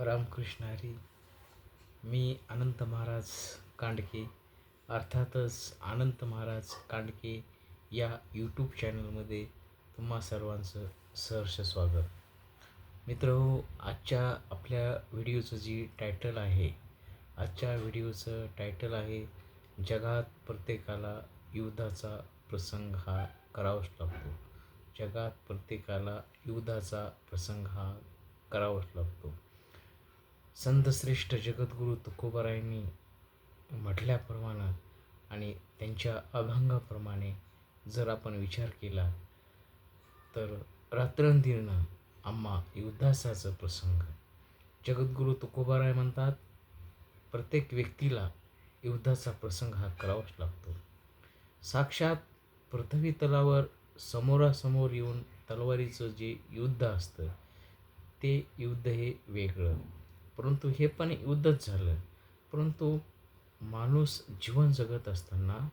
रामकृष्ण हरी. मी अनंत महाराज कांडके अर्थातच अनंत महाराज कांडके या यूट्यूब चॅनलमध्ये तुम्हा सर्वांचं सहर्ष स्वागत. मित्र आजच्या आपल्या व्हिडिओचं जी टायटल आहे आजच्या व्हिडिओचं टायटल आहे जगात प्रत्येकाला युद्धाचा प्रसंग हा करावाच लागतो. जगात प्रत्येकाला युद्धाचा प्रसंग हा करावाच लागतो. संतश्रेष्ठ जगद्गुरू तुकोबारायांनी म्हटल्याप्रमाणे आणि त्यांच्या अभंगाप्रमाणे जर आपण विचार केला तर रात्रंदिरनं आम्हा युद्धासाचं प्रसंग. जगद्गुरू तुकोबाराय म्हणतात प्रत्येक व्यक्तीला युद्धाचा प्रसंग हा करावाच लागतो. साक्षात पृथ्वी तलावर समोरासमोर येऊन तलवारीचं जे युद्ध असतं ते युद्ध हे वेगळं. परंतु हे पण युद्धच झालं. परंतु माणूस जीवन जगत असताना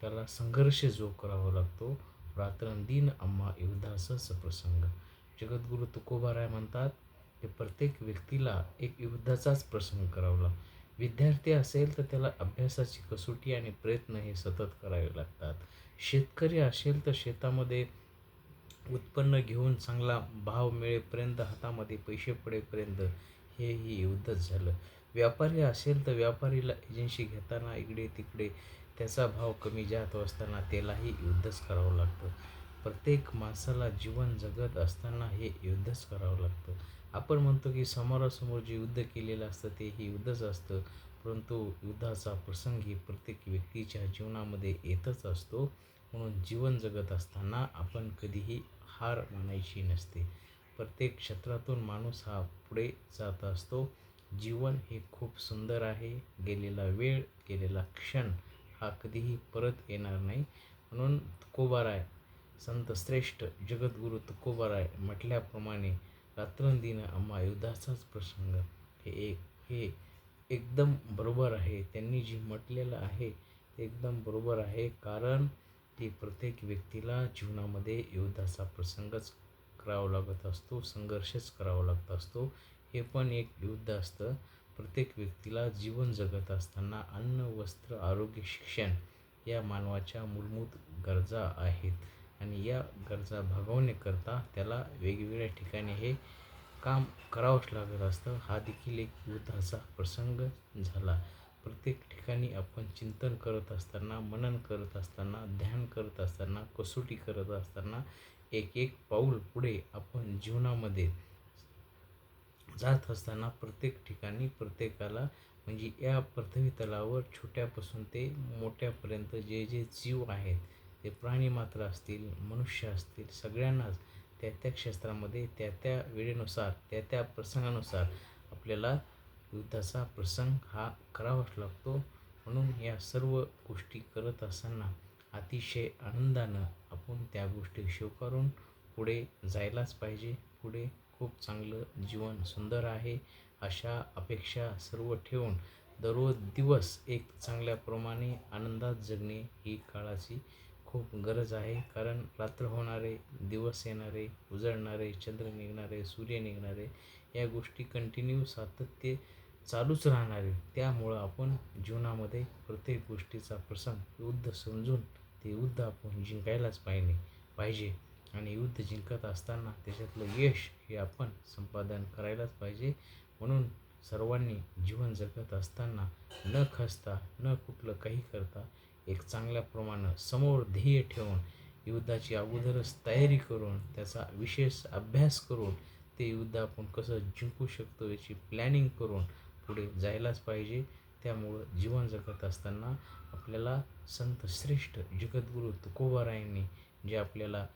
त्याला संघर्ष जो करावा लागतो रात्रंदिन आम्हा युद्धाचाच प्रसंग. जगद्गुरू तुकोबाराय म्हणतात की प्रत्येक व्यक्तीला एक युद्धाचाच प्रसंग करावा विद्यार्थी असेल तर त्याला अभ्यासाची कसोटी आणि प्रयत्न हे सतत करावे लागतात. शेतकरी असेल तर शेतामध्ये उत्पन्न घेऊन चांगला भाव मिळेपर्यंत हातामध्ये पैसे पडेपर्यंत हेही युद्धच झालं. व्यापारी असेल तर व्यापारीला एजन्सी घेताना इकडे तिकडे त्याचा भाव कमी जात असताना त्यालाही युद्धच करावं लागतं. प्रत्येक माणसाला जीवन जगत असताना हे युद्धच करावं लागतं. आपण म्हणतो की समोरासमोर जे युद्ध केलेलं असतं ते हे युद्धच असतं. परंतु युद्धाचा प्रसंग ही प्रत्येक व्यक्तीच्या जीवनामध्ये येतच असतो. म्हणून जीवन जगत असताना आपण कधीही हार मानायची नसते. प्रत्येक क्षेत्रातून माणूस हा पुढे जात असतो. जीवन हे खूप सुंदर आहे. गेलेला वेळ गेलेला क्षण हा कधीही परत येणार नाही. म्हणून तुकोबाराय संत श्रेष्ठ जगद्गुरू तुकोबाराय म्हटल्याप्रमाणे रात्रंदिन आम्हा युद्धाचाच प्रसंग हे एक हे एकदम बरोबर आहे. त्यांनी जी म्हटलेलं आहे ते एकदम बरोबर आहे. कारण ते प्रत्येक व्यक्तीला जीवनामध्ये युद्धाचा प्रसंगच करावा लागत असतो संघर्षच करावा लागत असतो. हे पण एक युद्ध असतं. प्रत्येक व्यक्तीला जीवन जगत असताना अन्न वस्त्र आरोग्य शिक्षण या मानवाच्या मूलभूत गरजा आहेत. आणि या गरजा भागवण्याकरता त्याला वेगवेगळ्या ठिकाणी हे काम करावंच लागत असतं. हा देखील एक युद्धाचा प्रसंग झाला. प्रत्येक ठिकाणी आपण चिंतन करत असताना मनन करत असताना ध्यान करत असताना कसोटी करत असताना एक एक पाऊल पुढे आपण जीवनामध्ये जात असताना प्रत्येक ठिकाणी प्रत्येकाला म्हणजे या पृथ्वी तलावर छोट्यापासून ते मोठ्यापर्यंत जे जे जीव आहेत ते प्राणी मात्र असतील मनुष्य असतील सगळ्यांनाच त्या त्या क्षेत्रामध्ये त्या त्या वेळेनुसार त्या त्या प्रसंगानुसार आपल्याला युद्धाचा प्रसंग हा करावाच लागतो. म्हणून या सर्व गोष्टी करत असताना अतिशय आनंदानं आपण त्या गोष्टी स्वीकारून पुढे जायलाच पाहिजे. पुढे खूप चांगलं जीवन सुंदर आहे अशा अपेक्षा सर्व ठेवून दररोज दिवस एक चांगल्याप्रमाणे आनंदात जगणे ही काळाची खूप गरज आहे. कारण रात्र होणारे दिवस येणारे उजळणारे चंद्र निघणारे सूर्य निघणारे या गोष्टी कंटिन्यू सातत्य चालूच राहणारे त्यामुळं आपण जीवनामध्ये प्रत्येक गोष्टीचा प्रसंग युद्ध समजून ते युद्ध आपण जिंकायलाच पाहिजे पाहिजे. आणि युद्ध जिंकत असताना त्याच्यातलं यश हे आपण संपादन करायलाच पाहिजे. म्हणून सर्वांनी जीवन जगत असताना न खसता न कुठलं काही करता एक चांगल्या प्रमाणात समोर ध्येय ठेवून युद्धाची अगोदरच तयारी करून त्याचा विशेष अभ्यास करून ते युद्ध आपण कसं जिंकू शकतो याची प्लॅनिंग करून पुढे जायलाच पाहिजे. त्यामुळं जीवन जगत असताना आपल्याला संत श्रेष्ठ जगद्गुरू तुकोबारायांनी जे आपल्याला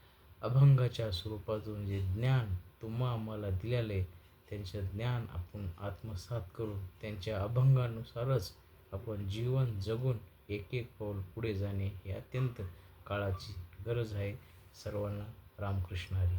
अभंगाच्या स्वरूपातून जे ज्ञान तुम्हा आम्हाला दिलेलं आहे त्यांचं ज्ञान आपण आत्मसात करून त्यांच्या अभंगानुसारच आपण जीवन जगून एक एक पाऊल पुढे जाणे हे अत्यंत काळाची गरज आहे. सर्वांना रामकृष्ण हरी.